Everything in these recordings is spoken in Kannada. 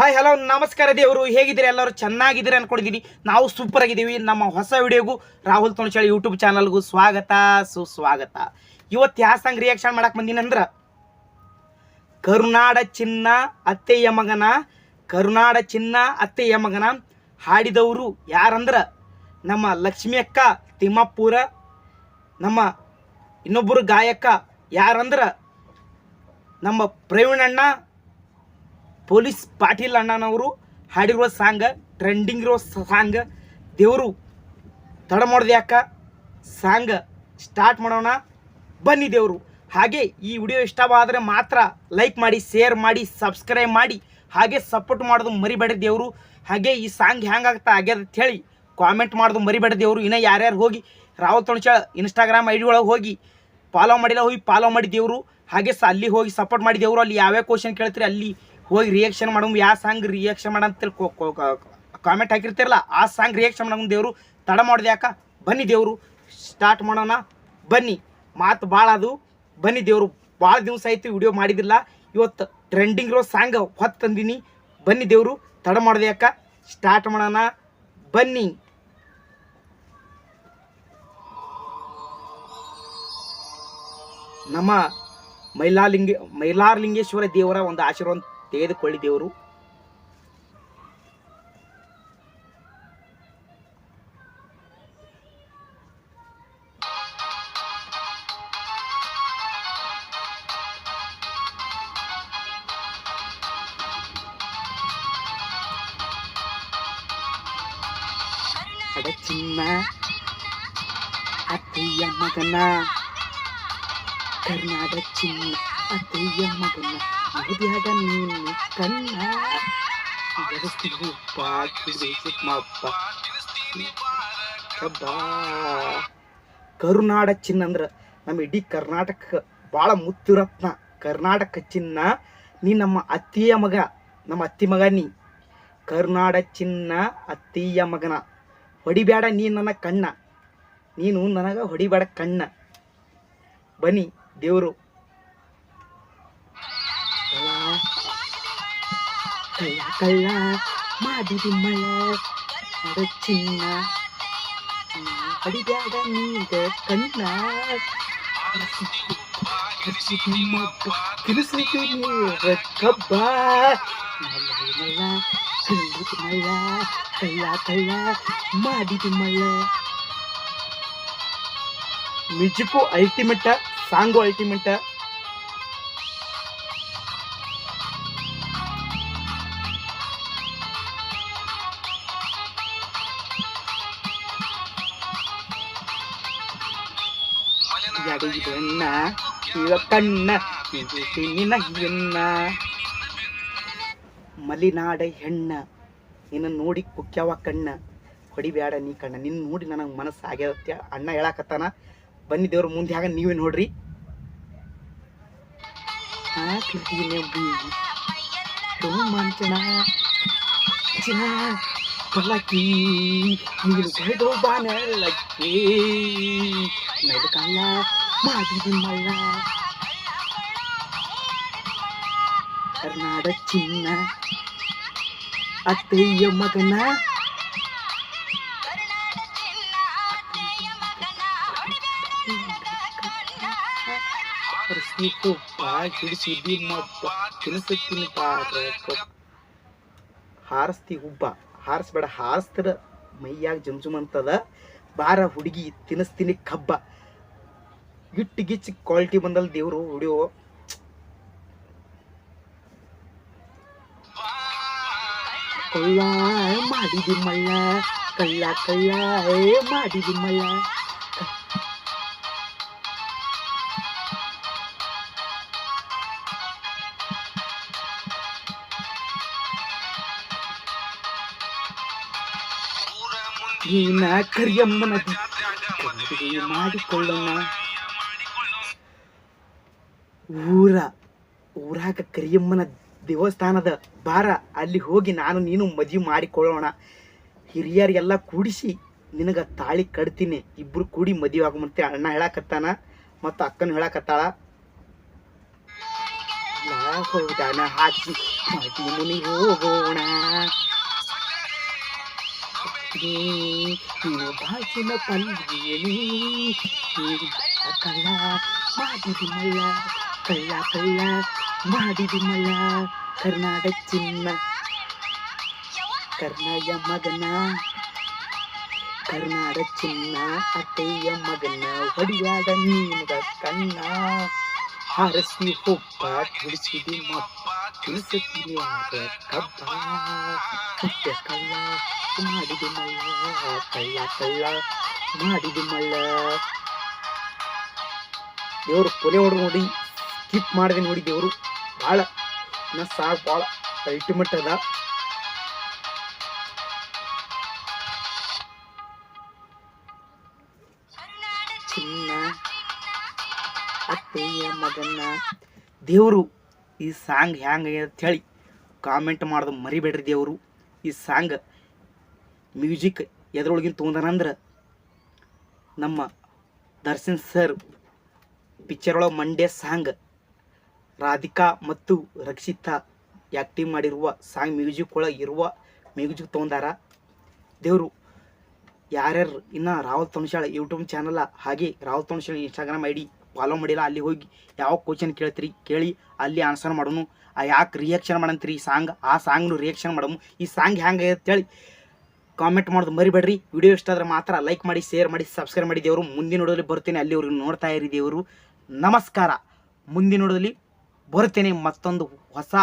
ಹಾಯ್ ಹಲೋ ನಮಸ್ಕಾರ ದೇವರು. ಹೇಗಿದ್ದೀರಿ? ಎಲ್ಲರೂ ಚೆನ್ನಾಗಿದ್ದೀರಿ ಅಂದ್ಕೊಂಡಿದ್ದೀನಿ ನಾವು ಸೂಪರ್ ಆಗಿದ್ದೀವಿ. ನಮ್ಮ ಹೊಸ ವಿಡಿಯೋಗೂ ರಾಹುಲ್ ತೊಣಚಾಳಿ ಯೂಟ್ಯೂಬ್ ಚಾನಲ್ಗೂ ಸ್ವಾಗತ, ಸುಸ್ವಾಗತ. ಇವತ್ತು ಯಾವ ಸಂಗ್ ರಿಯಾಕ್ಷನ್ ಮಾಡಕ್ಕೆ ಬಂದಿನಂದ್ರೆ ಕರುನಾಡ ಚಿನ್ನ ಅತ್ತೆಯ ಮಗನ, ಕರುನಾಡ ಚಿನ್ನ ಅತ್ತೆಯ ಮಗನ ಹಾಡಿದವರು ಯಾರಂದ್ರ, ನಮ್ಮ ಲಕ್ಷ್ಮಿ ಅಕ್ಕ ತಿಮ್ಮಪ್ಪೂರ, ನಮ್ಮ ಇನ್ನೊಬ್ಬರು ಗಾಯಕ ಯಾರಂದ್ರ, ನಮ್ಮ ಪ್ರವೀಣ್ ಅಣ್ಣ ಪೊಲೀಸ್ ಪಾಟೀಲ್ ಅಣ್ಣನವರು ಹಾಡಿರುವ ಸಾಂಗ್ ಟ್ರೆಂಡಿಂಗ್ ಇರೋ ಸಾಂಗ್, ದೇವರು ತಡ ಮಾಡೋದು ಯಾಕ? ಸಾಂಗ್ ಸ್ಟಾರ್ಟ್ ಮಾಡೋಣ. ಬನ್ನಿ ದೇವರು. ಹಾಗೆ ಈ ವಿಡಿಯೋ ಇಷ್ಟವಾದರೆ ಮಾತ್ರ ಲೈಕ್ ಮಾಡಿ ಶೇರ್ ಮಾಡಿ ಸಬ್ಸ್ಕ್ರೈಬ್ ಮಾಡಿ. ಹಾಗೆ ಸಪೋರ್ಟ್ ಮಾಡೋದು ಮರಿಬೇಡ ದೇವರು. ಹಾಗೆ ಈ ಸಾಂಗ್ ಹೆಂಗಾಗ್ತಾ ಆಗ್ಯದ ಅಂತ ಹೇಳಿ ಕಾಮೆಂಟ್ ಮಾಡೋದು ಮರಿಬೇಡ ದೇವರು. ಇನ್ನೂ ಯಾರ್ಯಾರು ಹೋಗಿ Rahul Tonachala Instagram I D ಒಳಗೆ ಹೋಗಿ ಫಾಲೋ ಮಾಡಿಲ್ಲ ಹೋಗಿ ಫಾಲೋ ಮಾಡಿ ದೇವರು. ಹಾಗೆ ಸ ಅಲ್ಲಿ ಹೋಗಿ ಸಪೋರ್ಟ್ ಮಾಡಿ ದೇವರು. ಅಲ್ಲಿ ಯಾವ್ಯಾವ ಕ್ವಶನ್ ಕೇಳ್ತೀರಿ ಅಲ್ಲಿ ಹೋಗಿ ರಿಯಾಕ್ಷನ್ ಮಾಡೋ ಯಾವ ಸಾಂಗ್ ರಿಯಾಕ್ಷನ್ ಮಾಡಂತೇಳಿ ಕಾಮೆಂಟ್ ಹಾಕಿರ್ತಿರಲ್ಲ, ಆ ಸಾಂಗ್ ರಿಯಾಕ್ಷನ್ ಮಾಡಮ್ ದೇವರು, ತಡ ಮಾಡ್ದೆ ಯಾಕ? ಬನ್ನಿ ದೇವರು ಸ್ಟಾರ್ಟ್ ಮಾಡೋಣ, ಬನ್ನಿ. ಮಾತು ಭಾಳ ಅದು, ಬನ್ನಿ ದೇವರು. ಭಾಳ ದಿವಸ ಆಯಿತು ವಿಡಿಯೋ ಮಾಡಿದಿಲ್ಲ. ಇವತ್ತು ಟ್ರೆಂಡಿಂಗ್ ಇರೋ ಸಾಂಗ್ ಹೊತ್ತು ತಂದೀನಿ ಬನ್ನಿ ದೇವರು, ತಡ ಮಾಡಿದೆ ಯಾಕ? ಸ್ಟಾರ್ಟ್ ಮಾಡೋಣ, ಬನ್ನಿ. ನಮ್ಮ ಮೈಲಾಲಿಂಗ ಮೈಲಾರಲಿಂಗೇಶ್ವರ ದೇವರ ಒಂದು ಆಶೀರ್ವಾದ ತೆಗೆದುಕೊಳ್ಳಿ ದೇವರು ಅಡ ಚಿನ್ನ ಅತ್ತೆಯ ಮಗನ ಕರ್ನಾಡ ಚಿನ್ನ ಅತ್ತೆಯ ಮಗನ ಮದುವೆಯಾದ ನೀನು ಕಣ್ಣ. ಕರುನಾಡ ಚಿನ್ನ ಅಂದ್ರ ನಮ್ಮ ಇಡೀ ಕರ್ನಾಟಕ ಭಾಳ ಮುತ್ತುರತ್ನ ಕರ್ನಾಟಕ ಚಿನ್ನ ನೀ ನಮ್ಮ ಅತ್ತಿಯ ಮಗ, ನಮ್ಮ ಅತ್ತಿ ಮಗ ನೀ. ಕರುನಾಡ ಚಿನ್ನ ಅತ್ತಿಯ ಮಗನ. ಹೊಡಿಬೇಡ ನೀ ನನ್ನ ಕಣ್ಣ. ನೀನು ನನಗ ಹೊಡಿಬೇಡ ಕಣ್ಣ. ಬನ್ನಿ ದೇವರು ಕಳ್ಳ ಕಳ್ಳ ಮಾಡಿದಿ ಮಳ. ಚಿನ್ನ. ಹೊಡಿಬೇಡ ನೀಗ ಕಣ್ಣ. ತಿನ್ನಿಸ್ತೀನಿ ಕಬ್ಬ. ಮಲ್ಲ ತಿಂದಿದ್ದು ಮಲ್ಲ ಕಳ್ಳ ಕಳ್ಳ ಮಾಡಿದಿ ಮಲ್ಲ. ಮ್ಯೂಸಿಕ್ಕು ಅಲ್ಟಿಮೇಟ ಸಾಂಗು ಅಲ್ಟಿಮೇಟ ಎನ್ನ ಇವ ಕಣ್ಣ ಇದು ನಿನ್ನ ಮಲಿನಾಡ ಹೆಣ್ಣ ನಿನ್ನ ನೋಡಿ ಕುಕ್ಯಾವ ಕಣ್ಣ ಹೊಡಿಬ್ಯಾಡ ನೀ ಕಣ್ಣ ನಿನ್ನ ನೋಡಿ ನನಗೆ ಮನಸ್ಸು ಆಗ್ಯಾವತ್ಯ ಅಣ್ಣ ಹೇಳಾಕತ್ತಾನ ಬನ್ನಿ ದೇವ್ರ ಮುಂದೆ ಆಗ ನೀವೇ ನೋಡ್ರಿ ಚಿನ್ನ ಪಲ್ಲಕ್ಕಿ ನೀನು ಬೈದು ನಡ್ಕಲ್ಲ ಮಾಡಿದಿ ಮಲ್ಲ ಕರ್ನಾಡ ಚಿನ್ನ, ಅತ್ತೆಯ ಮಗನ. ತಿನ್ನಿತಾರ ಹಾರಿಸ್ತಿ ಹುಬ್ಬ, ಹಾರಿಸ್ಬೇಡ, ಹಾರಿಸ್ತಾರ ಮೈಯಾಗ ಜುಮ್ ಅಂತದ. ಬಾರ ಹುಡುಗಿ ತಿನ್ನಿಸ್ತೀನಿ ಕಬ್ಬ. ಇಟ್ಟು ಗಿಚ್ಚಿ ಕ್ವಾಲಿಟಿ ಬಂದಲ್ ದೇವ್ರು ವಿಡಿಯೋ ಕಳ್ಳ ಮಾಡಿದಿ ಮಳ್ಳ, ಕಳ್ಳ ಕಳ್ಳ ಮಾಡಿದಿ ಮಳ್ಳ. ನೀನ ಕರಿಯಮ್ಮನ ಮಾಡಿಕೊಳ್ಳೋಣ. ಊರ, ಊರಾಗ ಕರಿಯಮ್ಮನ ದೇವಸ್ಥಾನದ ಬಾರ ಅಲ್ಲಿ ಹೋಗಿ ನಾನು ನೀನು ಮದುವೆ ಮಾಡಿಕೊಳ್ಳೋಣ. ಹಿರಿಯರಿಗೆಲ್ಲ ಕೂಡಿಸಿ ನಿನಗ ತಾಳಿ ಕಡ್ತೀನಿ ಇಬ್ರು ಕೂಡಿ ಮದುವೆ ಆಗುವಂತೆ ಅಣ್ಣ ಹೇಳಾಕತ್ತಾನ ಮತ್ತು ಅಕ್ಕನ ಹೇಳಾಕತ್ತಾಳ. ಹೋಗೋಣ. ನೀನು ಬಾಗಿನ ಪಲ್ಲಿಯಲಿ ಕಳ್ಳ ಮಾಡಿದಿ ಮಲ್ಲ ಕಲ್ಲ ಕಳ್ಳ ಮಾಡಿದಿ ಮಲ್ಲ ಕರ್ನಾಟಕ ಚಿನ್ನ. ಕರ್ನಾಯ ಮಗನ, ಕರ್ನಾಟಕ ಚಿನ್ನ, ಅತ್ತೆಯ ಮಗನ ಹೊಡಿಯಾದ ನೀನದ ಕಣ್ಣ. ಹಾರಸಿ ಹೊಪ್ಪ ತಿಳಿಸಿದಿ ಮಪ್ಪ ತುಳಿಸುತ್ತೀನಿ ಆದ ಕಬ್ಬ ಮುತ್ಯ ಕಳ್ಳ ಮಾಡಿದಿ ಮಲ್ಲ ಕಳ್ಳ ಕಳ್ಳ ಮಾಡಿದಿ ಮಲ್ಲ ದೇವ್ರು ಕೊನೆ ಹೊಡೆದು ನೋಡಿ ಸ್ಕಿಪ್ ಮಾಡಿದೆ ನೋಡಿ ದೇವರು ಭಾಳ ಇನ್ನ ಸಾಕು ಭಾಳ ಅಲ್ಟಿಮೇಟ್ ಅದ ಚಿನ್ನ ಅತ್ತೆಯ ಮಗನ ದೇವರು ಈ ಸಾಂಗ್ ಹ್ಯಾಂಗೆ ಹೇಳಿ ಕಾಮೆಂಟ್ ಮಾಡೋದು ಮರಿಬೇಡ್ರಿ ದೇವರು. ಈ ಸಾಂಗ್ ಮ್ಯೂಸಿಕ್ ಎದ್ರೊಳಗಿನ ತೊಗೊಂಡನಂದ್ರೆ ನಮ್ಮ ದರ್ಶನ್ ಸರ್ ಪಿಕ್ಚರ್ ಒಳಗೆ ಮಂಡ್ಯ ಸಾಂಗ್ ರಾಧಿಕಾ ಮತ್ತು ರಕ್ಷಿತಾ ಆ್ಯಕ್ಟಿವ್ ಮಾಡಿರುವ ಸಾಂಗ್ ಮ್ಯೂಸಿಕ್ ಒಳಗೆ ಇರುವ ಮ್ಯೂಸಿಕ್ ತೊಗೊಂಡಾರ. ದೇವರು ಯಾರ್ಯಾರು ಇನ್ನು ರಾಹುಲ್ ತೊಣಶಾಳ ಯೂಟ್ಯೂಬ್ ಚಾನಲ ಹಾಗೆ Rahul Tonashala Instagram I D follow ಮಾಡಿಲ್ಲ, ಅಲ್ಲಿ ಹೋಗಿ ಯಾವ ಕ್ವಶನ್ ಕೇಳ್ತೀರಿ, ಕೇಳಿ ಅಲ್ಲಿ ಆನ್ಸರ್ ಮಾಡೋನು. ಆ ಯಾಕೆ ರಿಯಾಕ್ಷನ್ ಮಾಡಂತೀರಿ ಈ ಸಾಂಗ್ ಆ ಸಾಂಗ್ನು ರಿಯಾಕ್ಷನ್ ಮಾಡೋನು ಈ ಸಾಂಗ್ ಹೆಂಗೆ ಅಂತೇಳಿ ಕಾಮೆಂಟ್ ಮಾಡೋದು ಮರಿಬೇಡ್ರಿ. ವಿಡಿಯೋ ಇಷ್ಟ ಆದ್ರೆ ಮಾತ್ರ ಲೈಕ್ ಮಾಡಿ ಶೇರ್ ಮಾಡಿ ಸಬ್ಸ್ಕ್ರೈಬ್ ಮಾಡಿ ದೇವರು. ಮುಂದಿನ ನೋಡೋದಲ್ಲಿ ಬರ್ತೀನಿ ಅಲ್ಲಿವರೆಗೂ ನೋಡ್ತಾ ಇರಿ ದೇವರು. ನಮಸ್ಕಾರ. ಮುಂದಿನ ನೋಡೋದಲ್ಲಿ ಬರ್ತೇನೆ ಮತ್ತೊಂದು ಹೊಸ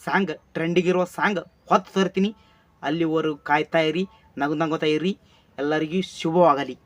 ಸಾಂಗ್ ಟ್ರೆಂಡಿಗಿರೋ ಸಾಂಗ್ ಹೊತ್ತು ತರ್ತೀನಿ. ಅಲ್ಲಿವರೆಗೂ ಕಾಯ್ತಾ ಇರಿ ನಗು ನಗೋತಾ ಇರಿ. ಎಲ್ಲರಿಗೂ ಶುಭವಾಗಲಿ.